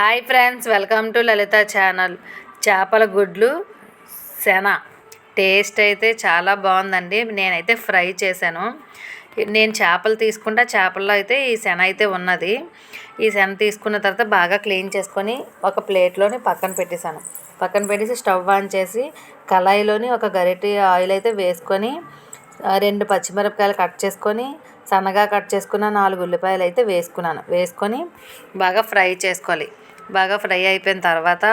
Hi friends welcome to Lalitha channel. చేపల గుడ్లు శన. Taste అయితే చాలా బాగుందండి. నేనైతే ఫ్రై చేశాను. నేను చేపలు తీసుకుంటే చేపల్లో అయితే ఈ శన అయితే ఉన్నది. ఈ శన తీసుకున్న తర్వాత బాగా క్లీన్ చేసుకొని ఒక ప్లేట్లోని పక్కన పెట్టేశాను. పక్కన పెట్టేసి స్టవ్ ఆన్ చేసి కళాయిలోని ఒక గరిటె ఆయిల్ అయితే వేసుకొని రెండు పచ్చిమిరపకాయలు కట్ చేసుకొని సన్నగా కట్ చేసుకున్న నాలుగు ఉల్లిపాయలు అయితే వేసుకున్నాను. వేసుకొని బాగా ఫ్రై చేసుకోవాలి. బాగా ఫ్రై అయిపోయిన తర్వాత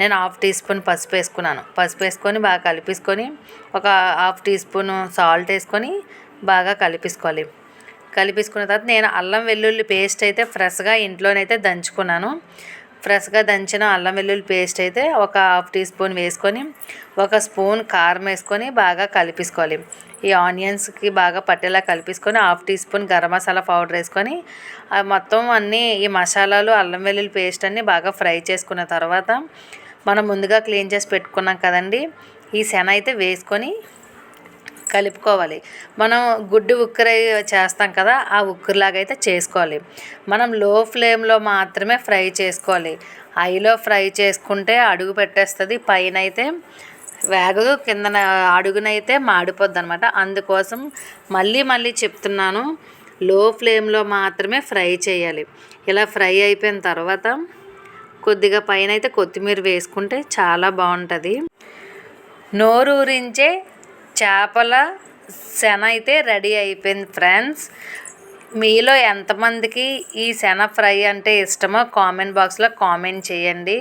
నేను హాఫ్ టీ స్పూన్ పసుపు వేసుకున్నాను. పసుపు వేసుకొని బాగా కలిపేసుకొని ఒక హాఫ్ టీ స్పూన్ సాల్ట్ వేసుకొని బాగా కలిపేసుకోవాలి. కలిపేసుకున్న తర్వాత నేను అల్లం వెల్లుల్లి పేస్ట్ అయితే ఫ్రెష్గా ఇంట్లోనైతే దంచుకున్నాను. ఫ్రెష్గా దంచిన అల్లం వెల్లుల్లి పేస్ట్ అయితే ఒక హాఫ్ టీ స్పూన్ వేసుకొని ఒక స్పూన్ కారం వేసుకొని బాగా కలిపేసుకోవాలి. ఈ ఆనియన్స్కి బాగా పట్టేలా కలిపేసుకొని half teaspoon garam masala powder వేసుకొని మొత్తం అన్నీ ఈ మసాలాలు అల్లం వెల్లుల్లి పేస్ట్ అన్నీ బాగా ఫ్రై చేసుకున్న తర్వాత మనం ముందుగా క్లీన్ చేసి పెట్టుకున్నాం కదండి. ఈ శన అయితే వేసుకొని కలుపుకోవాలి. మనం గుడ్డు ఉక్కరై చేస్తాం కదా ఆ ఉక్కురులాగా అయితే చేసుకోవాలి. మనం లో ఫ్లేమ్లో మాత్రమే ఫ్రై చేసుకోవాలి. హైలో ఫ్రై చేసుకుంటే అడుగు పెట్టేస్తుంది పైన అయితే వేగదు కిందన అడుగునైతే మాడిపోద్ది అనమాట అందుకోసం మళ్ళీ మళ్ళీ చెప్తున్నాను లో ఫ్లేమ్లో మాత్రమే ఫ్రై చేయాలి. ఇలా ఫ్రై అయిపోయిన తర్వాత కొద్దిగా పైన అయితే కొత్తిమీర వేసుకుంటే చాలా బాగుంటుంది. నోరూరించే చేపల శన అయితే రెడీ అయిపోయింది ఫ్రెండ్స్. మీలో ఎంతమందికి ఈ శన ఫ్రై అంటే ఇష్టమో కామెంట్ బాక్స్లో కామెంట్ చేయండి.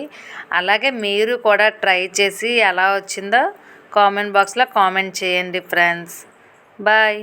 అలాగే మీరు కూడా ట్రై చేసి ఎలా వచ్చిందో కామెంట్ బాక్స్లో కామెంట్ చేయండి ఫ్రెండ్స్. బాయ్.